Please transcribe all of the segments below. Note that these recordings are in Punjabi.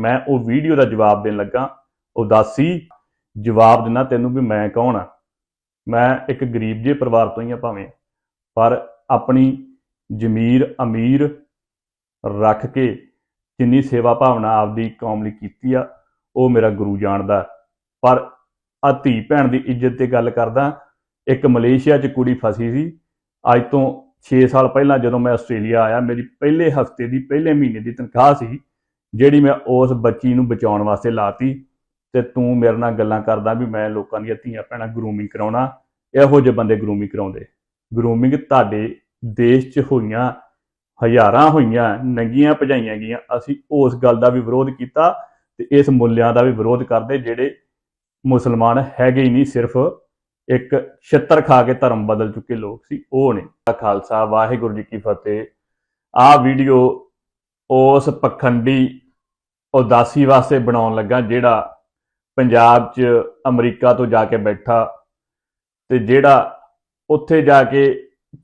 ਮੈਂ ਉਹ ਵੀਡੀਓ ਦਾ ਜਵਾਬ ਦੇਣ ਲੱਗਾ। ਉਦਾਸੀ ਜਵਾਬ ਦਿੰਦਾ ਤੈਨੂੰ ਵੀ ਮੈਂ ਕੌਣ ਆ? ਮੈਂ ਇੱਕ ਗਰੀਬ ਜਿਹੇ ਪਰਿਵਾਰ ਤੋਂ ਹੀ ਆ ਭਾਵੇਂ। ਪਰ ਆਪਣੀ ਜ਼ਮੀਰ ਅਮੀਰ ਰੱਖ ਕੇ ਜਿੰਨੀ ਸੇਵਾ ਭਾਵਨਾ ਆਪਦੀ ਕੌਮ ਲਈ ਕੀਤੀ ਆ, ਉਹ ਮੇਰਾ ਗੁਰੂ ਜਾਣਦਾ। ਪਰ ਆ ਧੀ ਭੈਣ ਦੀ ਇੱਜ਼ਤ ਤੇ ਗੱਲ ਕਰਦਾ, ਇੱਕ ਮਲੇਸ਼ੀਆ 'ਚ ਕੁੜੀ ਫਸੀ ਸੀ। ਅੱਜ ਤੋਂ 6 ਸਾਲ ਪਹਿਲਾਂ ਜਦੋਂ ਮੈਂ ਆਸਟ੍ਰੇਲੀਆ ਆਇਆ, ਮੇਰੀ ਪਹਿਲੇ ਹਫ਼ਤੇ ਦੀ ਪਹਿਲੇ ਮਹੀਨੇ ਦੀ ਤਨਖਾਹ ਸੀ। ਜਿਹੜੀ ਮੈਂ ਉਸ ਬੱਚੀ ਨੂੰ ਬਚਾਉਣ ਵਾਸਤੇ ਲਾਤੀ ਤੇ ਤੂੰ ਮੇਰੇ ਨਾਲ ਗੱਲਾਂ ਕਰਦਾ ਵੀ ਮੈਂ ਲੋਕਾਂ ਦੀਆਂ ਧੀਆਂ ਭੈਣਾਂ ਗਰੂਮਿੰਗ ਕਰਾਉਣਾ, ਇਹੋ ਜਿਹੇ ਬੰਦੇ ਗਰੂਮਿੰਗ ਕਰਾਉਂਦੇ। ਗਰੂਮਿੰਗ ਤੁਹਾਡੇ ਦੇਸ਼ 'ਚ ਹੋਈਆਂ, ਹਜ਼ਾਰਾਂ ਹੋਈਆਂ, ਨੰਗੀਆਂ ਭਜਾਈਆਂ ਗਈਆਂ। ਅਸੀਂ ਉਸ ਗੱਲ ਦਾ ਵੀ ਵਿਰੋਧ ਕੀਤਾ ਤੇ ਇਸ ਮੁੱਲਿਆਂ ਦਾ ਵੀ ਵਿਰੋਧ ਕਰਦੇ ਜਿਹੜੇ ਮੁਸਲਮਾਨ ਹੈਗੇ ਹੀ ਨਹੀਂ, ਸਿਰਫ ਇੱਕ ਛਿੱਤਰ ਖਾ ਕੇ ਧਰਮ ਬਦਲ ਚੁੱਕੇ ਲੋਕ ਸੀ, ਉਹ ਨੇ। ਖਾਲਸਾ, ਵਾਹਿਗੁਰੂ ਜੀ ਕੀ ਫਤਿਹ। ਆਹ ਵੀਡੀਓ ਉਸ ਪਖੰਡੀ ਉਦਾਸੀ ਵਾਸਤੇ ਬਣਾਉਣ ਲੱਗਾ ਜਿਹੜਾ ਪੰਜਾਬ 'ਚ ਅਮਰੀਕਾ ਤੋਂ ਜਾ ਕੇ ਬੈਠਾ ਤੇ ਜਿਹੜਾ ਉੱਥੇ ਜਾ ਕੇ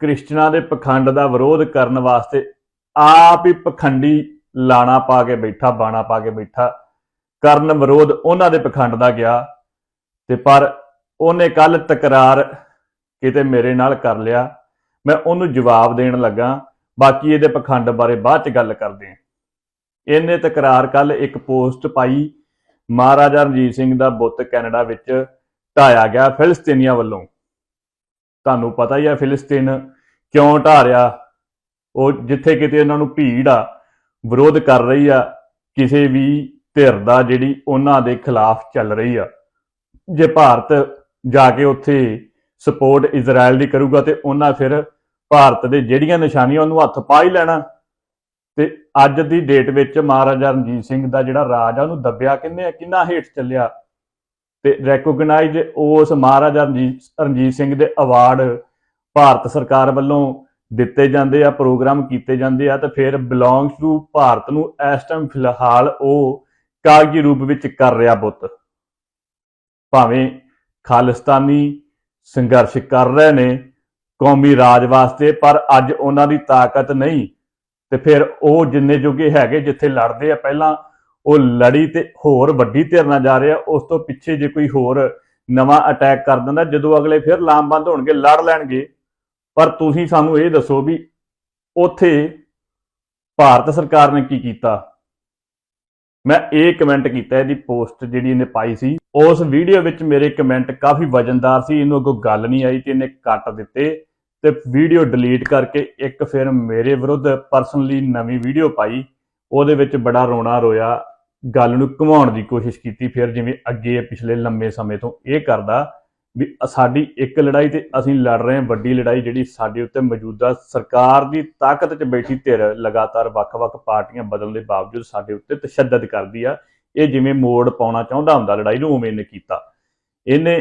ਕ੍ਰਿਸਚਨਾਂ ਦੇ ਪਖੰਡ ਦਾ ਵਿਰੋਧ ਕਰਨ ਵਾਸਤੇ ਆਪ ਹੀ ਪਖੰਡੀ ਲਾਣਾ ਪਾ ਕੇ ਬੈਠਾ, ਬਾਣਾ ਪਾ ਕੇ ਬੈਠਾ, ਕਰਨ ਵਿਰੋਧ ਉਹਨਾਂ ਦੇ ਪਖੰਡ ਦਾ ਗਿਆ ਤੇ ਪਰ ਉਹਨੇ ਕੱਲ ਤਕਰਾਰ ਕਿਤੇ ਮੇਰੇ ਨਾਲ ਕਰ ਲਿਆ। ਮੈਂ ਉਹਨੂੰ ਜਵਾਬ ਦੇਣ ਲੱਗਾ ਬਾਕੀ ਇਹਦੇ ਪਖੰਡ ਬਾਰੇ ਬਾਅਦ ਚ ਗੱਲ ਕਰਦੇ ਹਾਂ। ਇਹਨੇ ਤਕਰਾਰ ਕੱਲ ਇੱਕ ਪੋਸਟ ਪਾਈ। ਮਹਾਰਾਜਾ ਰਣਜੀਤ ਸਿੰਘ ਦਾ ਬੁੱਤ ਕੈਨੇਡਾ ਵਿੱਚ ਢਾਇਆ ਗਿਆ ਫਿਲਸਤੀਨੀਆਂ ਵੱਲੋਂ। ਤੁਹਾਨੂੰ ਪਤਾ ਹੀ ਆ ਫਿਲਸਤੀਨ ਕਿਉਂ ਢਾਰਿਆ? ਉਹ ਜਿੱਥੇ ਕਿਤੇ ਉਹਨਾਂ ਨੂੰ ਭੀੜ ਆ, ਵਿਰੋਧ ਕਰ ਰਹੀ ਆ, ਕਿਸੇ ਵੀ ਧਿਰ ਦਾ ਜਿਹੜੀ ਉਹਨਾਂ ਦੇ ਖਿਲਾਫ ਚੱਲ ਰਹੀ ਆ। ਜੇ ਭਾਰਤ ਜਾ ਕੇ ਉੱਥੇ ਸਪੋਰਟ ਇਜ਼ਰਾਈਲ ਦੀ ਕਰੂਗਾ ਤੇ ਉਹਨਾਂ ਫਿਰ ਭਾਰਤ ਦੇ ਜਿਹੜੀਆਂ ਨਿਸ਼ਾਨੀਆਂ ਉਹਨੂੰ ਹੱਥ ਪਾ ਹੀ ਲੈਣਾ। ਤੇ ਅੱਜ ਦੀ ਡੇਟ ਵਿੱਚ ਮਹਾਰਾਜਾ ਰਣਜੀਤ ਸਿੰਘ ਦਾ ਜਿਹੜਾ ਰਾਜ ਆ, ਉਹਨੂੰ ਦੱਬਿਆ ਕਿੰਨੇ ਆ, ਕਿੰਨਾ ਹੇਠ ਚੱਲਿਆ। ਤੇ ਰੈਕੋਗਨਾਈਜ਼ ਉਸ ਮਹਾਰਾਜਾ ਰਣਜੀਤ ਰਣਜੀਤ ਸਿੰਘ ਦੇ ਅਵਾਰਡ ਭਾਰਤ ਸਰਕਾਰ ਵੱਲੋਂ ਦਿੱਤੇ ਜਾਂਦੇ ਆ, ਪ੍ਰੋਗਰਾਮ ਕੀਤੇ ਜਾਂਦੇ ਆ, ਤੇ ਫਿਰ ਬਿਲੋਂਗਸ ਟੂ ਭਾਰਤ ਨੂੰ ਇਸ ਟਾਈਮ ਫਿਲਹਾਲ ਉਹ ਕਾਗਜ਼ੀ ਰੂਪ ਵਿੱਚ ਕਰ ਰਿਹਾ ਬੁੱਤ ਭਾਵੇਂ ਖਾਲਿਸਤਾਨੀ ਸੰਘਰਸ਼ ਕਰ ਰਹੇ ਨੇ ਕੌਮੀ ਰਾਜ ਵਾਸਤੇ, ਪਰ ਅੱਜ ਉਹਨਾਂ ਦੀ ਤਾਕਤ ਨਹੀਂ। ਤੇ ਫਿਰ ਉਹ ਜਿੰਨੇ ਜੋਗੇ ਹੈਗੇ ਜਿੱਥੇ ਲੜਦੇ ਆ, ਪਹਿਲਾਂ ਉਹ ਲੜੀ ਤੇ ਹੋਰ ਵੱਡੀ ਧਿਰ ਨਾਲ ਜਾ ਰਿਹਾ ਉਸ ਤੋਂ ਪਿੱਛੇ ਜੇ ਕੋਈ ਹੋਰ ਨਵਾਂ ਅਟੈਕ ਕਰ ਦਿੰਦਾ, ਜਦੋਂ ਅਗਲੇ ਫਿਰ ਲਾਮਬੰਦ ਹੋਣਗੇ, ਲੜ ਲੈਣਗੇ। ਪਰ ਤੁਸੀਂ ਸਾਨੂੰ ਇਹ ਦੱਸੋ ਵੀ ਉੱਥੇ ਭਾਰਤ ਸਰਕਾਰ ਨੇ ਕੀ ਕੀਤਾ? ਮੈਂ ਇਹ ਕਮੈਂਟ ਕੀਤਾ, ਇਹਦੀ ਪੋਸਟ ਜਿਹੜੀ ਇਹਨੇ ਪਾਈ ਸੀ। ਉਸ ਵੀਡੀਓ ਵਿੱਚ ਮੇਰੇ ਕਮੈਂਟ ਕਾਫੀ ਵਜਨਦਾਰ ਸੀ, ਇਹਨੂੰ ਅੱਗੋਂ ਗੱਲ ਨਹੀਂ ਆਈ ਤੇ ਇਹਨੇ ਕੱਟ ਦਿੱਤੇ। ਤੇ ਵੀਡੀਓ ਡਿਲੀਟ ਕਰਕੇ ਇੱਕ ਫਿਰ ਮੇਰੇ ਵਿਰੁੱਧ ਪਰਸਨਲੀ ਨਵੀਂ ਵੀਡੀਓ ਪਾਈ। ਉਹਦੇ ਵਿੱਚ ਬੜਾ ਰੋਣਾ ਰੋਇਆ, ਗੱਲ ਨੂੰ ਘੁਮਾਉਣ ਦੀ ਕੋਸ਼ਿਸ਼ ਕੀਤੀ, ਫਿਰ ਜਿਵੇਂ ਅੱਗੇ ਪਿਛਲੇ ਲੰਮੇ ਸਮੇਂ ਤੋਂ ਇਹ ਕਰਦਾ ਵੀ ਸਾਡੀ ਇੱਕ ਲੜਾਈ ਤੇ ਅਸੀਂ ਲੜ ਰਹੇ ਹਾਂ, ਵੱਡੀ ਲੜਾਈ ਜਿਹੜੀ ਸਾਡੇ ਉੱਤੇ ਮੌਜੂਦਾ ਸਰਕਾਰ ਦੀ ਤਾਕਤ 'ਚ ਬੈਠੀ ਧਿਰ ਲਗਾਤਾਰ ਵੱਖ-ਵੱਖ ਪਾਰਟੀਆਂ ਬਦਲਣ ਦੇ ਬਾਵਜੂਦ ਸਾਡੇ ਉੱਤੇ ਤਸ਼ੱਦਦ ਕਰਦੀ ਆ। ਇਹ ਜਿਵੇਂ ਮੋੜ ਪਾਉਣਾ ਚਾਹੁੰਦਾ ਹੁੰਦਾ, ਲੜਾਈ ਨੂੰ ਉਵੇਂ ਨੇ ਕੀਤਾ। ਇਹਨੇ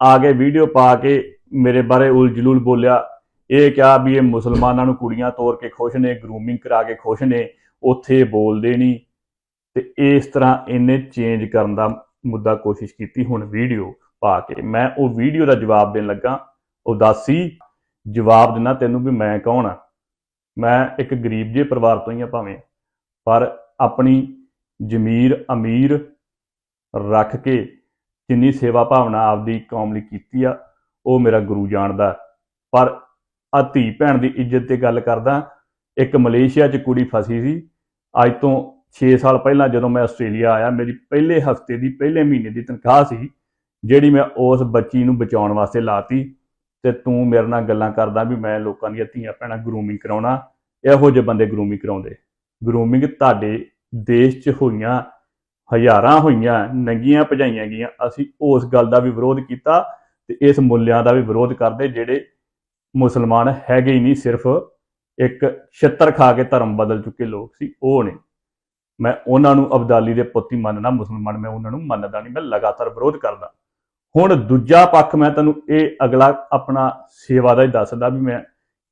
ਆ ਕੇ ਵੀਡੀਓ ਪਾ ਕੇ ਮੇਰੇ ਬਾਰੇ ਉਲਝਲੂਲ ਬੋਲਿਆ। ਇਹ ਕਿਹਾ ਵੀ ਇਹ ਮੁਸਲਮਾਨਾਂ ਨੂੰ ਕੁੜੀਆਂ ਤੋਰ ਕੇ ਖੁਸ਼ ਨੇ ਗਰੂਮਿੰਗ ਕਰਾ ਕੇ ਖੁਸ਼ ਨੇ, ਉੱਥੇ ਬੋਲਦੇ ਨਹੀਂ। ਤੇ ਇਸ ਤਰ੍ਹਾਂ ਇਹਨੇ ਚੇਂਜ ਕਰਨ ਦਾ ਮੁੱਦਾ ਕੋਸ਼ਿਸ਼ ਕੀਤੀ ਹੁਣ ਵੀਡੀਓ ਪਾ ਕੇ। ਮੈਂ ਉਹ ਵੀਡੀਓ ਦਾ ਜਵਾਬ ਦੇਣ ਲੱਗਾ। ਉਦਾਸੀ ਜਵਾਬ ਦਿੰਦਾ ਤੈਨੂੰ ਵੀ ਮੈਂ ਕੌਣ ਆ? ਮੈਂ ਇੱਕ ਗਰੀਬ ਜਿਹੇ ਪਰਿਵਾਰ ਤੋਂ ਹੀ ਆ ਭਾਵੇਂ। ਪਰ ਆਪਣੀ ਜ਼ਮੀਰ ਅਮੀਰ ਰੱਖ ਕੇ ਜਿੰਨੀ ਸੇਵਾ ਭਾਵਨਾ ਆਪਦੀ ਕੌਮ ਲਈ ਕੀਤੀ ਆ, ਉਹ ਮੇਰਾ ਗੁਰੂ ਜਾਣਦਾ। ਪਰ ਆ ਧੀ ਭੈਣ ਦੀ ਇੱਜ਼ਤ ਤੇ ਗੱਲ ਕਰਦਾ। ਇੱਕ ਮਲੇਸ਼ੀਆ 'ਚ ਕੁੜੀ ਫਸੀ ਸੀ। ਅੱਜ ਤੋਂ 6 ਸਾਲ ਪਹਿਲਾਂ ਜਦੋਂ ਮੈਂ ਆਸਟ੍ਰੇਲੀਆ ਆਇਆ, ਮੇਰੀ ਪਹਿਲੇ ਹਫ਼ਤੇ ਦੀ ਪਹਿਲੇ ਮਹੀਨੇ ਦੀ ਤਨਖਾਹ ਸੀ, ਜਿਹੜੀ ਮੈਂ ਉਸ ਬੱਚੀ ਨੂੰ ਬਚਾਉਣ ਵਾਸਤੇ ਲਾਤੀ ਤੇ ਤੂੰ ਮੇਰੇ ਨਾਲ ਗੱਲਾਂ ਕਰਦਾ ਵੀ ਮੈਂ ਲੋਕਾਂ ਦੀਆਂ ਧੀਆਂ ਭੈਣਾਂ ਗਰੂਮਿੰਗ ਕਰਾਉਣਾ। ਇਹੋ ਜਿਹੇ ਬੰਦੇ ਗਰੂਮਿੰਗ ਕਰਾਉਂਦੇ। ਗਰੂਮਿੰਗ ਤੁਹਾਡੇ ਦੇਸ਼ 'ਚ ਹੋਈਆਂ, ਹਜ਼ਾਰਾਂ ਹੋਈਆਂ, ਨੰਗੀਆਂ ਭਜਾਈਆਂ ਗਈਆਂ। ਅਸੀਂ ਉਸ ਗੱਲ ਦਾ ਵੀ ਵਿਰੋਧ ਕੀਤਾ ਤੇ ਇਸ ਮੁੱਲਿਆਂ ਦਾ ਵੀ ਵਿਰੋਧ ਕਰਦੇ ਜਿਹੜੇ ਮੁਸਲਮਾਨ ਹੈਗੇ ਹੀ ਨਹੀਂ, ਸਿਰਫ ਇੱਕ ਛਿੱਤਰ ਖਾ ਕੇ ਧਰਮ ਬਦਲ ਚੁੱਕੇ ਲੋਕ ਸੀ, ਉਹ ਨੇ। ਮੈਂ ਉਹਨਾਂ ਨੂੰ ਅਬਦਾਲੀ ਦੇ ਪੁੱਤ ਹੀ ਮੰਨਣਾ ਮੁਸਲਮਾਨ ਮੈਂ ਉਹਨਾਂ ਨੂੰ ਮੰਨਦਾ ਨਹੀਂ, ਮੈਂ ਲਗਾਤਾਰ ਵਿਰੋਧ ਕਰਦਾ। ਹੁਣ ਦੂਜਾ ਪੱਖ ਮੈਂ ਤੁਹਾਨੂੰ ਇਹ ਅਗਲਾ ਆਪਣਾ ਸੇਵਾ ਦਾ ਹੀ ਦੱਸਦਾ ਵੀ ਮੈਂ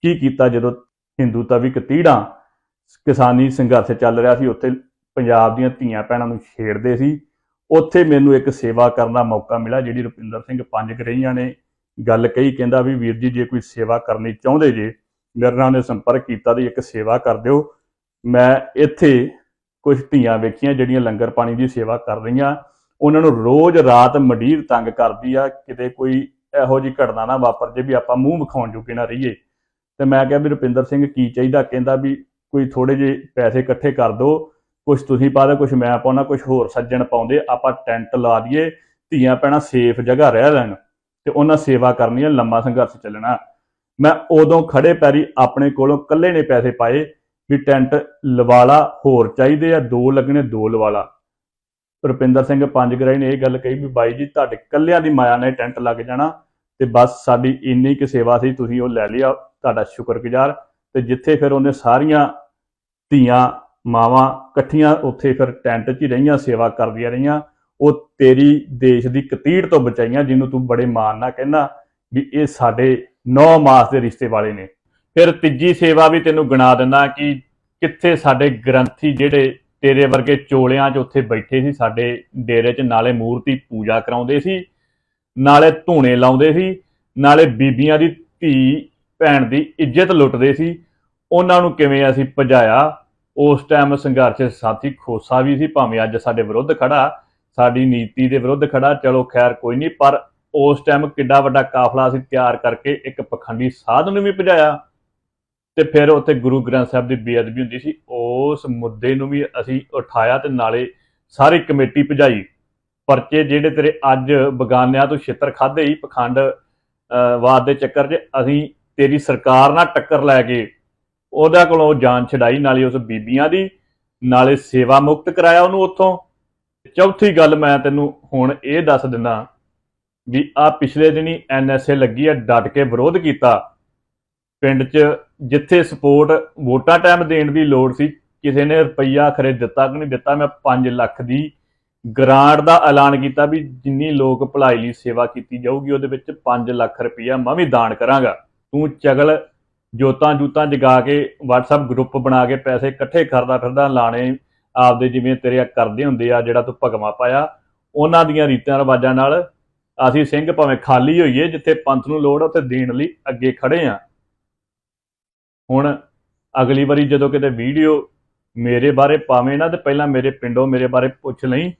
ਕੀ ਕੀਤਾ ਜਦੋਂ ਹਿੰਦੂ ਤਵਿਕ ਤੀੜਾਂ ਕਿਸਾਨੀ ਸੰਘਰਸ਼ ਚੱਲ ਰਿਹਾ ਸੀ, ਉੱਥੇ ਪੰਜਾਬ ਦੀਆਂ ਧੀਆਂ ਭੈਣਾਂ ਨੂੰ ਛੇੜਦੇ ਸੀ। ਉੱਥੇ ਮੈਨੂੰ ਇੱਕ ਸੇਵਾ ਕਰਨ ਦਾ ਮੌਕਾ ਮਿਲਿਆ, ਜਿਹੜੀ ਰੁਪਿੰਦਰ ਸਿੰਘ ਪੰਜ ਗਰਈਆਂ ਨੇ ਗੱਲ ਕਹੀ, ਕਹਿੰਦਾ ਵੀ ਵੀਰ ਜੀ, ਜੇ ਕੋਈ ਸੇਵਾ ਕਰਨੀ ਚਾਹੁੰਦੇ ਜੇ, ਮੇਰੇ ਨਾਲ ਨੇ ਸੰਪਰਕ ਕੀਤਾ ਤੇ ਇੱਕ ਸੇਵਾ ਕਰ ਦਿਓ। ਮੈਂ ਇੱਥੇ ਕੁਝ ਧੀਆਂ ਵੇਖੀਆਂ ਜਿਹੜੀਆਂ ਲੰਗਰ ਪਾਣੀ ਦੀ ਸੇਵਾ ਕਰ ਰਹੀਆਂ। ਉਹਨਾਂ ਨੂੰ ਰੋਜ਼ ਰਾਤ ਮਡੀਰ ਤੰਗ ਕਰਦੀ ਆ, ਕਿਤੇ ਕੋਈ ਇਹੋ ਜਿਹੀ ਘਟਨਾ ਨਾ ਵਾਪਰ ਜੇ ਵੀ ਆਪਾਂ ਮੂੰਹ ਵਿਖਾਉਣ ਜੋਗੇ ਨਾ ਰਹੀਏ। ਤੇ ਮੈਂ ਕਿਹਾ ਵੀ ਰੁਪਿੰਦਰ ਸਿੰਘ ਕੀ ਚਾਹੀਦਾ? ਕਹਿੰਦਾ ਵੀ ਕੋਈ ਥੋੜੇ ਜਿਹੇ ਪੈਸੇ ਇਕੱਠੇ ਕਰ ਦਿਓ। ਕੁਝ ਤੁਸੀਂ ਪਾ ਦਿਓ ਕੁਝ ਮੈਂ ਪਾਉਣਾ ਕੁਝ ਹੋਰ ਸੱਜਣ ਪਾਉਂਦੇ, ਆਪਾਂ ਟੈਂਟ ਲਾ ਦਈਏ। ਧੀਆਂ ਪੈਣਾ ਸੇਫ ਜਗ੍ਹਾ ਰਹਿ ਲੈਣ। ਤੇ ਉਹਨਾਂ ਸੇਵਾ ਕਰਨੀ ਹੈ ਲੰਮਾ ਸੰਘਰਸ਼ ਚੱਲਣਾ। ਮੈਂ ਉਦੋਂ ਖੜੇ ਪੈਰੀ ਆਪਣੇ ਕੋਲੋਂ ਇਕੱਲੇ ਨੇ ਪੈਸੇ ਪਾਏ ਵੀ ਟੈਂਟ ਲਵਾਲਾ ਹੋਰ ਚਾਹੀਦੇ ਆ, ਦੋ ਲੱਗਣੇ, ਦੋ ਲਵਾਲਾ। ਰੁਪਿੰਦਰ ਸਿੰਘ ਪੰਜਗਰਾਈ ਨੇ ਇਹ ਗੱਲ ਕਹੀ ਵੀ ਬਾਈ ਜੀ, ਤੁਹਾਡੇ ਕੱਲਿਆਂ ਦੀ ਮਾਇਆ ਨੇ ਟੈਂਟ ਲੱਗ ਜਾਣਾ ਤੇ ਬਸ ਸਾਡੀ ਇੰਨੀ ਕੁ ਸੇਵਾ ਸੀ, ਤੁਸੀਂ ਉਹ ਲੈ ਲਿਆ, ਤੁਹਾਡਾ ਸ਼ੁਕਰਗੁਜ਼ਾਰ। ਤੇ ਜਿੱਥੇ ਫਿਰ ਉਹਨੇ ਸਾਰੀਆਂ ਧੀਆਂ, ਮਾਵਾਂ ਇਕੱਠੀਆਂ, ਉੱਥੇ ਫਿਰ ਟੈਂਟ 'ਚ ਹੀ ਰਹੀਆਂ, ਸੇਵਾ ਕਰਦੀਆਂ ਰਹੀਆਂ। ਉਹ ਤੇਰੀ ਦੇਸ਼ ਦੀ ਕਤੀੜ ਤੋਂ ਬਚਾਈਆਂ ਜਿਹਨੂੰ ਤੂੰ ਬੜੇ ਮਾਣ ਨਾਲ ਕਹਿੰਦਾ ਵੀ ਇਹ ਸਾਡੇ 9 ਮਾਸ ਦੇ ਰਿਸ਼ਤੇ ਵਾਲੇ ਨੇ। ਫਿਰ ਤੀਜੀ ਸੇਵਾ ਵੀ ਤੈਨੂੰ ਗਿਣਾ ਦਿੰਦਾ ਕਿ ਕਿੱਥੇ ਸਾਡੇ ਗ੍ਰੰਥੀ ਜਿਹੜੇ ਤੇਰੇ ਵਰਗੇ ਚੋਲਿਆਂ 'ਚ ਉੱਥੇ ਬੈਠੇ ਸੀ, ਸਾਡੇ ਡੇਰੇ 'ਚ ਨਾਲੇ ਮੂਰਤੀ ਪੂਜਾ ਕਰਾਉਂਦੇ ਸੀ, ਨਾਲੇ ਧੂਣੇ ਲਾਉਂਦੇ ਸੀ, ਨਾਲੇ ਬੀਬੀਆਂ ਦੀ ਧੀ ਭੈਣ ਦੀ ਇੱਜ਼ਤ ਲੁੱਟਦੇ ਸੀ। ਉਹਨਾਂ ਨੂੰ ਕਿਵੇਂ ਅਸੀਂ ਭਜਾਇਆ? ਉਸ ਟਾਈਮ ਸੰਘਰਸ਼ ਸਾਥੀ ਖੋਸਾ ਵੀ ਸੀ, ਭਾਵੇਂ ਅੱਜ ਸਾਡੇ ਵਿਰੁੱਧ ਖੜਾ। ਸਾਡੀ ਨੀਤੀ ਦੇ ਵਿਰੁੱਧ ਖੜਾ, ਚਲੋ ਖੈਰ ਕੋਈ ਨਹੀਂ, ਪਰ ਉਸ ਟਾਈਮ ਕਿੱਡਾ ਵੱਡਾ ਕਾਫਲਾ ਅਸੀਂ ਤਿਆਰ ਕਰਕੇ ਇੱਕ ਪਖੰਡੀ ਸਾਧ ਨੂੰ ਵੀ ਭਜਾਇਆ। ਤੇ ਫਿਰ ਉੱਥੇ ਗੁਰੂ ਗ੍ਰੰਥ ਸਾਹਿਬ ਦੀ ਬੇਅਦਬੀ ਹੁੰਦੀ ਸੀ, ਉਸ ਮੁੱਦੇ ਨੂੰ ਵੀ ਅਸੀਂ ਉਠਾਇਆ ਤੇ ਨਾਲੇ ਸਾਰੀ ਕਮੇਟੀ ਭਜਾਈ। ਪਰਚੇ ਜਿਹੜੇ ਤੇਰੇ ਅੱਜ ਬਗਾਨਿਆਂ ਤੋਂ ਛਿੱਤਰ ਖਾਦੇ ਹੀ ਪਖੰਡ ਵਾਦ ਦੇ ਚੱਕਰ 'ਚ, ਅਸੀਂ ਤੇਰੀ ਸਰਕਾਰ ਨਾਲ ਟੱਕਰ ਲੈ ਕੇ ਉਹਦਾ ਕੋਲੋਂ ਜਾਨ ਛਡਾਈ, ਨਾਲੇ ਉਸ ਬੀਬੀਆਂ ਦੀ, ਨਾਲੇ ਸੇਵਾ ਮੁਕਤ ਕਰਾਇਆ ਉਹਨੂੰ ਉੱਥੋਂ। ਚੌਥੀ ਗੱਲ ਮੈਂ ਤੈਨੂੰ ਹੁਣ ਇਹ ਦੱਸ ਦਿੰਦਾ ਵੀ ਆ ਪਿਛਲੇ ਦਿਨੀ ਐਨਐਸਏ ਲੱਗੀ ਆ ਡਟ ਕੇ ਵਿਰੋਧ ਕੀਤਾ। ਪਿੰਡ 'ਚ ਜਿੱਥੇ ਸਪੋਰਟ ਵੋਟਾਂ ਟਾਈਮ ਦੇਣ ਦੀ ਲੋੜ ਸੀ, ਕਿਸੇ ਨੇ ਰੁਪਈਆ ਖਰੇ ਦਿੱਤਾ ਕਿ ਨਹੀਂ ਦਿੱਤਾ, ਮੈਂ 5 ਲੱਖ ਦੀ ਗ੍ਰਾਂਟ ਦਾ ਐਲਾਨ ਕੀਤਾ ਵੀ ਜਿੰਨੀ ਲੋਕ ਭਲਾਈ ਲਈ ਸੇਵਾ ਕੀਤੀ ਜਾਊਗੀ, ਉਹਦੇ ਵਿੱਚ 5 ਲੱਖ ਰੁਪਈਆ ਮੈਂ ਵੀ ਦਾਨ ਕਰਾਂਗਾ। ਤੂੰ ਚਗਲ ਜੋਤਾਂ ਜੂਤਾਂ ਜਗਾ ਕੇ WhatsApp ਗਰੁੱਪ ਬਣਾ ਕੇ ਪੈਸੇ ਇਕੱਠੇ ਕਰਦਾ ਫਿਰਦਾ, ਲਾਣੇ ਆਪਦੇ ਜਿਵੇਂ ਤੇਰੇ ਕਰਦੇ ਹੁੰਦੇ ਆ, ਜਿਹੜਾ ਤੂੰ ਭਗਵਾ ਪਾਇਆ, ਉਹਨਾਂ ਦੀਆਂ ਰੀਤਾਂ ਰਿਵਾਜਾਂ ਨਾਲ ਅਸੀਂ ਸਿੰਘ ਭਾਵੇਂ ਖਾਲੀ ਹੋਈਏ, ਜਿੱਥੇ ਪੰਥ ਨੂੰ ਲੋੜ ਆ, ਉੱਥੇ ਦੇਣ ਲਈ ਅੱਗੇ ਖੜੇ ਆ। ਹੁਣ ਅਗਲੀ ਵਾਰੀ ਜਦੋਂ ਕਿਤੇ ਵੀਡੀਓ ਮੇਰੇ ਬਾਰੇ ਪਾਵੇਂ ਨਾ, ਤੇ ਪਹਿਲਾਂ ਮੇਰੇ ਪਿੰਡੋਂ ਮੇਰੇ ਬਾਰੇ ਪੁੱਛ ਲਈ।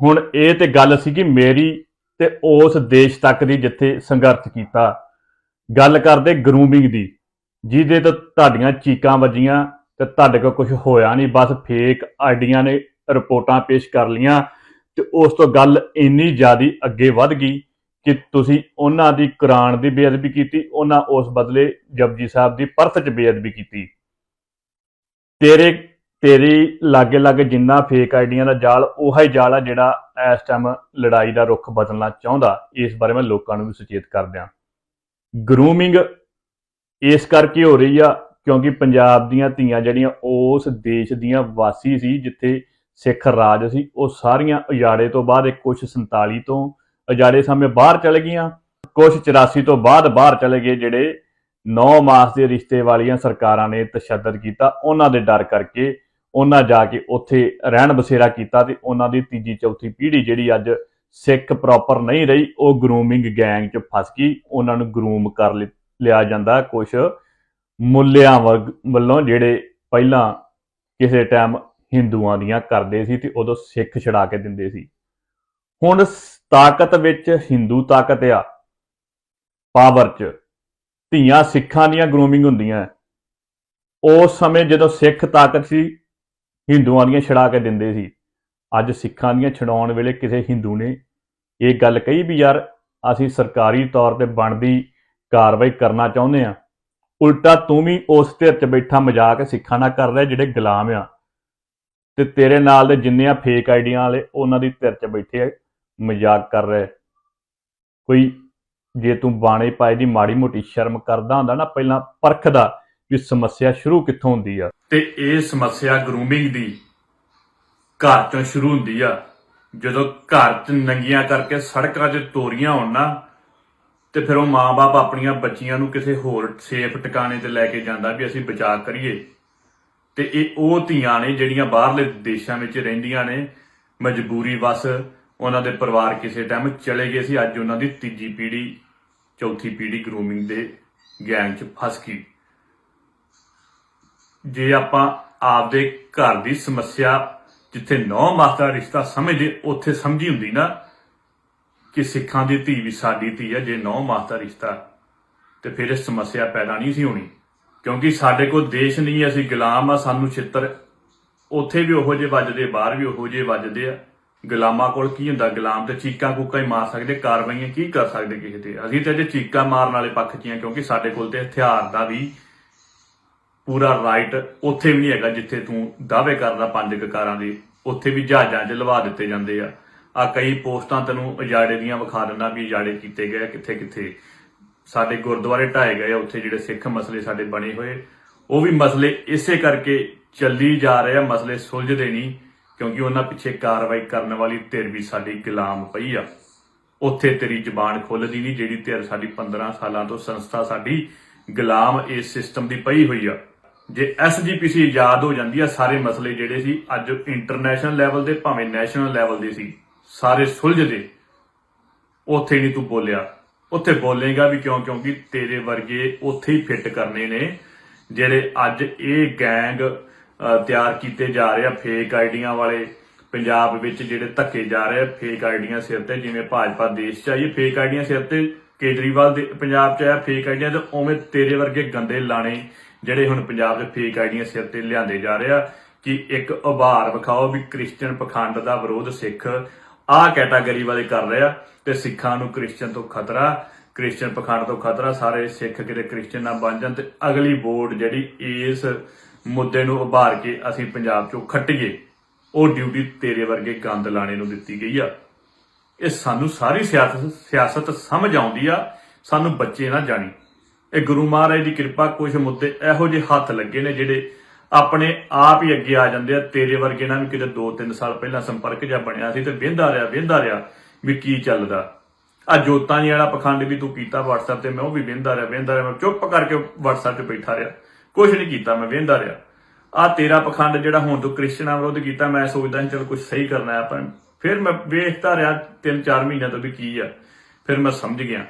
ਹੁਣ ਇਹ ਤੇ ਗੱਲ ਸੀ ਕਿ ਮੇਰੀ ਤੇ ਉਸ ਦੇਸ਼ ਤੱਕ ਦੀ ਜਿੱਥੇ ਸੰਘਰਸ਼ ਕੀਤਾ। ਗੱਲ ਕਰਦੇ ਗਰੂਮਿੰਗ ਦੀ, ਜਿਹਦੇ ਤੋਂ ਤੁਹਾਡੀਆਂ ਚੀਕਾਂ ਵੱਜੀਆਂ ਤੇ ਤੁਹਾਡੇ ਕੋਲ ਕੁਝ ਹੋਇਆ ਨਹੀਂ, ਬਸ ਫੇਕ ਆਈਡੀਆਂ ਨੇ ਰਿਪੋਰਟਾਂ ਪੇਸ਼ ਕਰ ਲੀਆਂ ਤੇ ਉਸ ਤੋਂ ਗੱਲ ਇੰਨੀ ਜ਼ਿਆਦੀ ਅੱਗੇ ਵੱਧ ਗਈ ਕਿ ਤੁਸੀਂ ਉਹਨਾਂ ਦੀ ਕੁਰਾਨ ਦੀ ਬੇਅਦਬੀ ਕੀਤੀ, ਉਹਨਾਂ ਉਸ ਬਦਲੇ ਜਪਜੀ ਸਾਹਿਬ ਦੀ ਪਰਥ 'ਚ ਬੇਅਦਬੀ ਕੀਤੀ। ਤੇਰੇ, ਤੇਰੀ ਲਾਗੇ ਲਾਗੇ ਜਿੰਨਾ ਫੇਕ ਆਈਡੀਆਂ ਦਾ ਜਾਲ, ਉਹੀ ਜਾਲ ਆ ਜਿਹੜਾ ਇਸ ਟਾਈਮ ਲੜਾਈ ਦਾ ਰੁਖ ਬਦਲਣਾ ਚਾਹੁੰਦਾ। ਇਸ ਬਾਰੇ ਮੈਂ ਲੋਕਾਂ ਨੂੰ ਵੀ ਸੁਚੇਤ ਕਰ ਦਿਆਂ ਗਰੂਮਿੰਗ ਇਸ ਕਰਕੇ ਹੋ ਰਹੀ ਆ ਕਿਉਂਕਿ ਪੰਜਾਬ ਦੀਆਂ ਧੀਆਂ ਜਿਹੜੀਆਂ ਉਸ ਦੇਸ਼ ਦੀਆਂ ਵਾਸੀ ਸੀ, ਜਿੱਥੇ ਸਿੱਖ ਰਾਜ ਸੀ, ਉਹ ਸਾਰੀਆਂ ਉਜਾੜੇ ਤੋਂ ਬਾਅਦ ਇੱਕ ਕੁਛ 47 ਤੋਂ ਉਜਾੜੇ ਸਮੇਂ ਬਾਹਰ ਚਲੇ ਗਈਆਂ। ਕੁਛ 84 ਤੋਂ ਬਾਅਦ ਬਾਹਰ ਚਲੇ ਗਏ, ਜਿਹੜੇ 9 ਮਾਸ ਦੇ ਰਿਸ਼ਤੇ ਵਾਲੀਆਂ ਸਰਕਾਰਾਂ ਨੇ ਤਸ਼ੱਦਦ ਕੀਤਾ। ਉਹਨਾਂ ਦੇ ਡਰ ਕਰਕੇ ਉਹਨਾਂ ਜਾ ਕੇ ਉੱਥੇ ਰਹਿਣ ਬਸੇਰਾ ਕੀਤਾ ਤੇ ਉਹਨਾਂ ਦੀ ਤੀਜੀ, ਚੌਥੀ ਪੀੜ੍ਹੀ ਜਿਹੜੀ ਅੱਜ ਸਿੱਖ ਪ੍ਰੋਪਰ ਨਹੀਂ ਰਹੀ, ਉਹ ਗਰੂਮਿੰਗ ਗੈਂਗ 'ਚ ਫਸ ਗਈ। ਉਹਨਾਂ ਨੂੰ ਗਰੂਮ ਕਰ ਲਿ- ਲਿਆ ਜਾਂਦਾ ਕੁਝ ਮੁੱਲਿਆਂ ਵਰਗ ਵੱਲੋਂ ਜਿਹੜੇ ਪਹਿਲਾਂ ਕਿਸੇ ਟਾਈਮ ਹਿੰਦੂਆਂ ਦੀਆਂ ਕਰਦੇ ਸੀ ਤੇ ਉਦੋਂ ਸਿੱਖ ਛਡਾ ਕੇ ਦਿੰਦੇ ਸੀ। ਹੁਣ ਸ- ਤਾਕਤ ਵਿੱਚ ਹਿੰਦੂ ਤਾਕਤ ਆ। ਪਾਵਰ 'ਚ। ਧੀਆਂ ਸਿੱਖਾਂ ਦੀਆਂ ਗਰੂਮਿੰਗ ਹੁੰਦੀਆਂ। ਉਸ ਸਮੇਂ ਜਦੋਂ ਸਿੱਖ ਤਾਕਤ ਸੀ, ਹਿੰਦੂਆਂ ਦੀਆਂ ਛਡਾ ਕੇ ਦਿੰਦੇ ਸੀ। ਅੱਜ ਸਿੱਖਾਂ ਦੀਆਂ ਛਡਾਉਣ ਵੇਲੇ ਕਿਸੇ ਹਿੰਦੂ ਨੇ ਇਹ ਗੱਲ ਕਹੀ ਵੀ ਯਾਰ, ਅਸੀਂ ਸਰਕਾਰੀ ਤੌਰ ਤੇ ਬਣਦੀ ਕਾਰਵਾਈ ਕਰਨਾ ਚਾਹੁੰਦੇ ਆ ਉਲਟਾ ਤੂੰ ਵੀ ਉਸ ਧਿਰ 'ਚ ਬੈਠਾ ਮਜ਼ਾਕ ਸਿੱਖਾਂ ਨਾਲ ਕਰ ਰਿਹਾ ਜਿਹੜੇ ਗੁਲਾਮ ਆ। ਤੇ ਤੇਰੇ ਨਾਲ ਦੇ ਜਿੰਨੇ ਆ ਫੇਕ ਆਈਡੀਆਂ ਵਾਲੇ ਉਹਨਾਂ ਦੀ ਧਿਰ 'ਚ ਬੈਠੇ ਆ, ਮਜ਼ਾਕ ਕਰ ਰਹੇ। ਕੋਈ ਜੇ ਤੂੰ ਬਾਣੇ ਪਾਏ ਦੀ ਮਾੜੀ ਮੋਟੀ ਸ਼ਰਮ ਕਰਦਾ ਹੁੰਦਾ ਨਾ ਪਹਿਲਾਂ ਪਰਖਦਾ ਵੀ ਸਮੱਸਿਆ ਸ਼ੁਰੂ ਕਿੱਥੋਂ ਹੁੰਦੀ ਆ। ਤੇ ਇਹ ਸਮੱਸਿਆ ਗਰੂਮਿੰਗ ਦੀ ਘਰ ਤੋਂ ਸ਼ੁਰੂ ਹੁੰਦੀ ਆ। ਜਦੋਂ ਘਰ 'ਚ ਨੰਗੀਆਂ ਕਰਕੇ ਸੜਕਾਂ 'ਤੇ ਤੋਰੀਆਂ ਹੋਣ ਨਾ ਤੇ ਫਿਰ ਉਹ ਮਾਪੇ ਆਪਣੀਆਂ ਬੱਚੀਆਂ ਨੂੰ ਕਿਸੇ ਹੋਰ ਸੇਫ ਟਿਕਾਣੇ ਤੇ ਲੈ ਕੇ ਜਾਂਦਾ ਵੀ ਅਸੀਂ ਬਚਾਅ ਕਰੀਏ। ਤੇ ਇਹ ਉਹ ਧੀਆਂ ਨੇ ਜਿਹੜੀਆਂ ਬਾਹਰਲੇ ਦੇਸ਼ਾਂ ਵਿੱਚ ਰਹਿੰਦੀਆਂ ਨੇ, ਮਜਬੂਰੀ ਵਸ ਉਹਨਾਂ ਦੇ ਪਰਿਵਾਰ ਕਿਸੇ ਟਾਈਮ ਚਲੇ ਗਏ ਸੀ। ਅੱਜ ਉਹਨਾਂ ਦੀ ਤੀਜੀ ਪੀੜ੍ਹੀ, ਚੌਥੀ ਪੀੜ੍ਹੀ ਗਰੂਮਿੰਗ ਦੇ ਗੈਂਗ 'ਚ ਫਸ ਗਈ। ਜੇ ਆਪਾਂ ਆਪਦੇ ਘਰ ਦੀ ਸਮੱਸਿਆ ਜਿੱਥੇ ਨੌ ਮਾਸ ਦਾ ਰਿਸ਼ਤਾ ਸਮਝਦੇ, ਉੱਥੇ ਸਮਝੀ ਹੁੰਦੀ ਨਾ ਕਿ ਸਿੱਖਾਂ ਦੀ ਧੀ ਵੀ ਸਾਡੀ ਧੀ ਹੈ, ਜੇ ਨੌ ਮਾਸ ਦਾ ਰਿਸ਼ਤਾ ਤੇ ਫਿਰ ਇਹ ਸਮੱਸਿਆ ਪੈਦਾ ਨਹੀਂ ਸੀ ਹੋਣੀ। ਕਿਉਂਕਿ ਸਾਡੇ ਕੋਲ ਦੇਸ਼ ਨਹੀਂ ਅਸੀਂ ਗੁਲਾਮ ਆ ਸਾਨੂੰ ਛਿੱਤਰ ਉੱਥੇ ਵੀ ਉਹੋ ਜਿਹੇ ਵੱਜਦੇ, ਬਾਹਰ ਵੀ ਉਹੋ ਜਿਹੇ ਵੱਜਦੇ ਆ। ਗੁਲਾਮਾਂ ਕੋਲ ਕੀ ਹੁੰਦਾ, ਗੁਲਾਮ ਤੇ ਚੀਕਾਂ ਕੂਕਾਂ ਹੀ ਮਾਰ ਸਕਦੇ, ਕਾਰਵਾਈਆਂ ਕੀ ਕਰ ਸਕਦੇ ਕਿਸੇ ਤੇ? ਅਸੀਂ ਤੇ ਅਜੇ ਚੀਕਾਂ ਮਾਰਨ ਵਾਲੇ ਪੱਖ 'ਚ ਹੀ ਕਿਉਂਕਿ ਸਾਡੇ ਕੋਲ ਤੇ ਹਥਿਆਰ ਦਾ ਵੀ ਪੂਰਾ ਰਾਈਟ ਉੱਥੇ ਵੀ ਨਹੀਂ ਹੈਗਾ, ਜਿੱਥੇ ਤੂੰ ਦਾਅਵੇ ਕਰਦਾ ਪੰਜ ਕਕਾਰਾਂ ਦੇ, ਉੱਥੇ ਵੀ ਜਹਾਜ਼ਾਂ 'ਚ ਲਵਾ ਦਿੱਤੇ ਜਾਂਦੇ ਆ। ਆ ਕਈ ਪੋਸਟਾਂ ਤੈਨੂੰ ਉਜਾੜੇ ਦੀਆਂ ਵਿਖਾ ਦਿੰਦਾ ਵੀ ਉਜਾੜੇ ਕੀਤੇ ਗਏ, ਕਿੱਥੇ ਕਿੱਥੇ। ਸਾਡੇ ਗੁਰਦੁਆਰੇ ਢਾਏ ਗਏ ਆ, ਉੱਥੇ ਜਿਹੜੇ ਸਿੱਖ ਮਸਲੇ ਸਾਡੇ ਬਣੇ ਹੋਏ, ਉਹ ਵੀ ਮਸਲੇ ਇਸੇ ਕਰਕੇ ਚੱਲੀ ਜਾ ਰਹੇ ਆ, ਮਸਲੇ ਸੁਲਝਦੇ ਨਹੀਂ, ਕਿਉਂਕਿ ਉਹਨਾਂ ਪਿੱਛੇ ਕਾਰਵਾਈ ਕਰਨ ਵਾਲੀ ਧਿਰ ਵੀ ਸਾਡੀ ਗੁਲਾਮ ਪਈ ਆ। ਉੱਥੇ ਤੇਰੀ ਜ਼ਬਾਨ ਖੁੱਲਦੀ ਨਹੀਂ, ਜਿਹੜੀ ਧਿਰ ਸਾਡੀ 15 ਸਾਲਾਂ ਤੋਂ ਸੰਸਥਾ ਸਾਡੀ ਗੁਲਾਮ ਇਸ ਸਿਸਟਮ ਦੀ ਪਈ ਹੋਈ ਆ। ਜੇ ਐਸਜੀਪੀਸੀ ਆਜ਼ਾਦ ਹੋ ਜਾਂਦੀ ਆ, ਸਾਰੇ ਮਸਲੇ ਜਿਹੜੇ ਸੀ ਅੱਜ ਇੰਟਰਨੈਸ਼ਨਲ ਲੈਵਲ ਦੇ, ਭਾਵੇਂ ਨੈਸ਼ਨਲ ਲੈਵਲ ਦੇ ਸੀ। ਸਾਰੇ ਸੁਲਝਦੇ ਉੱਥੇ ਨਹੀਂ ਤੂੰ ਬੋਲਿਆ। ਉੱਥੇ ਬੋਲੇਗਾ ਵੀ ਕਿਉਂ? ਕਿਉਂਕਿ ਤੇਰੇ ਵਰਗੇ ਉੱਥੇ ਹੀ ਫਿੱਟ ਕਰਨੇ ਨੇ, ਜਿਹੜੇ ਅੱਜ ਇਹ ਗੈਂਗ ਤਿਆਰ ਕੀਤੇ ਜਾ ਰਹੇ ਆ ਫੇਕ ਆਈਡੀਆਂ ਵਾਲੇ ਪੰਜਾਬ ਵਿੱਚ, ਜਿਹੜੇ ਧੱਕੇ ਜਾ ਰਹੇ ਫੇਕ ਆਈਡੀਆਂ ਸਿਰ ਤੇ, ਜਿਵੇਂ ਭਾਜਪਾ ਦੇਸ਼ ਚ ਆਈ ਫੇਕ ਆਈਡੀਆਂ ਸਿਰ ਤੇ ਕੇਜਰੀਵਾਲ ਦੇ ਪੰਜਾਬ ਚ ਆਇਆ ਫੇਕ ਆਈਡੀਆਂ ਤੇ ਉਵੇਂ ਤੇਰੇ ਵਰਗੇ ਗੰਦੇ ਲਾਣੇ ਜਿਹੜੇ ਹੁਣ ਪੰਜਾਬ ਚ ਫੇਕ ਆਈਡੀਆਂ ਸਿਰ ਤੇ ਲਿਆਂਦੇ ਜਾ ਰਹੇ ਆ, ਕਿ ਇੱਕ ਉਭਾਰ ਵਿਖਾਓ ਵੀ ਕ੍ਰਿਸਚੀਅਨ ਪਖੰਡ ਦਾ ਵਿਰੋਧ ਸਿੱਖ ਆਹ ਕੈਟਾਗਰੀ ਵਾਲੇ ਕਰ ਰਹੇ ਆ ਤੇ ਸਿੱਖਾਂ ਨੂੰ ਕ੍ਰਿਸਚੀਅਨ ਤੋਂ ਖਤਰਾ ਕ੍ਰਿਸਚੀਅਨ ਪਖੰਡ ਤੋਂ ਖਤਰਾ, ਸਾਰੇ ਸਿੱਖ ਕਿਤੇ ਕ੍ਰਿਸਚੀਅਨ ਨਾ ਬਣ ਜਾਣ ਤੇ ਅਗਲੀ ਵੋਟ ਜਿਹੜੀ ਇਸ ਮੁੱਦੇ ਨੂੰ ਉਭਾਰ ਕੇ ਅਸੀਂ ਪੰਜਾਬ ਚੋਂ ਖੱਟੀਏ, ਉਹ ਡਿਊਟੀ ਤੇਰੇ ਵਰਗੇ ਗੰਦ ਲਾਣੇ ਨੂੰ ਦਿੱਤੀ ਗਈ ਆ। ਇਹ ਸਾਨੂੰ ਸਾਰੀ ਸਿਆਸਤ ਸਿਆਸਤ ਸਮਝ ਆਉਂਦੀ ਆ, ਸਾਨੂੰ ਬੱਚੇ ਨਾ ਜਾਣੀ। ਇਹ ਗੁਰੂ ਮਹਾਰਾਜ ਦੀ ਕਿਰਪਾ ਕੁਝ ਮੁੱਦੇ ਇਹੋ ਜਿਹੇ ਹੱਥ ਲੱਗੇ ਨੇ ਜਿਹੜੇ ਆਪਣੇ ਆਪ ਹੀ ਅੱਗੇ ਆ ਜਾਂਦੇ ਆ। ਤੇਰੇ ਵਰਗੇ ਨਾਲ ਵੀ ਕਿਤੇ 2-3 ਸਾਲ ਪਹਿਲਾਂ ਸੰਪਰਕ ਜਿਹਾ ਬਣਿਆ ਸੀ ਤੇ ਵੇਂਦਾ ਰਿਹਾ ਵੇਂਦਾ ਰਿਹਾ ਵੀ ਕੀ ਚੱਲਦਾ। ਆ ਜੋਤਾਂ ਜੀ ਵਾਲਾ ਪਖੰਡ ਵੀ ਤੂੰ ਕੀਤਾ WhatsApp ਤੇ, ਮੈਂ ਉਹ ਵੀ ਵੇਂਦਾ ਰਿਹਾ ਵੇਂਦਾ ਰਿਹਾ। ਮੈਂ ਚੁੱਪ ਕਰਕੇ WhatsApp ਤੇ ਬੈਠਾ ਰਿਹਾ। ਕੁਝ ਨਹੀਂ ਕੀਤਾ, ਮੈਂ ਵੇਂਦਾ ਰਿਹਾ। ਆ ਤੇਰਾ ਪਖੰਡ ਜਿਹੜਾ ਹੁਣ ਤੂੰ ਕ੍ਰਿਸਚਨਾਂ ਵਿਰੁੱਧ ਕੀਤਾ, ਮੈਂ ਸੋਚਦਾ ਚਲ ਕੁਝ ਸਹੀ ਕਰਨਾ ਹੈ, ਪਰ ਫਿਰ ਮੈਂ ਵੇਖਦਾ ਰਿਹਾ 3-4 ਮਹੀਨਿਆਂ ਤੋਂ ਵੀ ਕੀ ਆ। ਫਿਰ ਮੈਂ ਸਮਝ ਗਿਆ।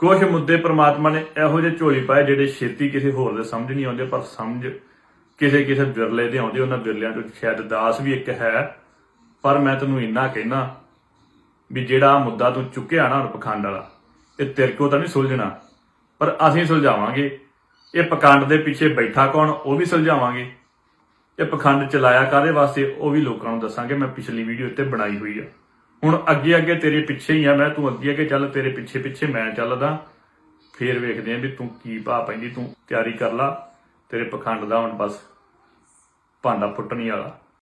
ਕੁਝ ਮੁੱਦੇ ਪ੍ਰਮਾਤਮਾ ਨੇ ਇਹੋ ਜਿਹੇ ਝੋਲੀ ਪਾਏ ਜਿਹੜੇ ਛੇਤੀ ਕਿਸੇ ਹੋਰ ਦੇ ਸਮਝ ਨਹੀਂ ਆਉਂਦੇ, ਪਰ ਸਮਝ ਕਿਸੇ ਕਿਸੇ ਵਿਰਲੇ ਦੇ ਆਉਂਦੇ, ਉਹਨਾਂ ਵਿਰਲਿਆਂ ਚੋਂ ਸ਼ਾਇਦ ਦਾਸ ਵੀ ਇੱਕ ਹੈ। ਪਰ ਮੈਂ ਤੈਨੂੰ ਇੰਨਾ ਕਹਿਣਾ ਵੀ ਜਿਹੜਾ ਮੁੱਦਾ ਤੂੰ ਚੁੱਕਿਆ ਨਾ ਹੁਣ ਪਖੰਡ ਵਾਲਾ, ਇਹ ਤੇਰੇ ਕੋਲ ਤਾਂ ਨਹੀਂ ਸੁਲਝਣਾ। ਪਰ ਅਸੀਂ ਸੁਲਝਾਵਾਂਗੇ। ਇਹ ਪਖੰਡ ਦੇ ਪਿੱਛੇ ਬੈਠਾ ਕੌਣ, ਉਹ ਵੀ ਸੁਲਝਾਵਾਂਗੇ। ਇਹ ਪਖੰਡ ਚਲਾਇਆ ਕਾਦੇ ਵਾਸਤੇ, ਉਹ ਵੀ ਲੋਕਾਂ ਨੂੰ ਦੱਸਾਂਗੇ। ਮੈਂ ਪਿਛਲੀ ਵੀਡੀਓ ਉੱਤੇ ਬਣਾਈ ਹੋਈ ਆ। ਹੁਣ ਅੱਗੇ ਅੱਗੇ ਤੇਰੇ ਪਿੱਛੇ ਹੀ ਆ ਮੈਂ, ਤੂੰ ਅੱਗੇ ਅੱਗੇ ਚੱਲ, ਤੇਰੇ ਪਿੱਛੇ ਪਿੱਛੇ ਮੈਂ ਚੱਲਦਾ। ਫੇਰ ਵੇਖਦੇ ਆਂ ਵੀ ਤੂੰ ਕੀ ਭਾ ਪੈਂਦੀ, ਤੂੰ ਤਿਆਰੀ ਕਰ ਲਾ। ਤੇਰੇ ਪਖੰਡ ਦਾ ਹੁਣ ਬਸ ਭਾਂਡਾ ਫੁੱਟਣ ਹੀ ਵਾਲਾ।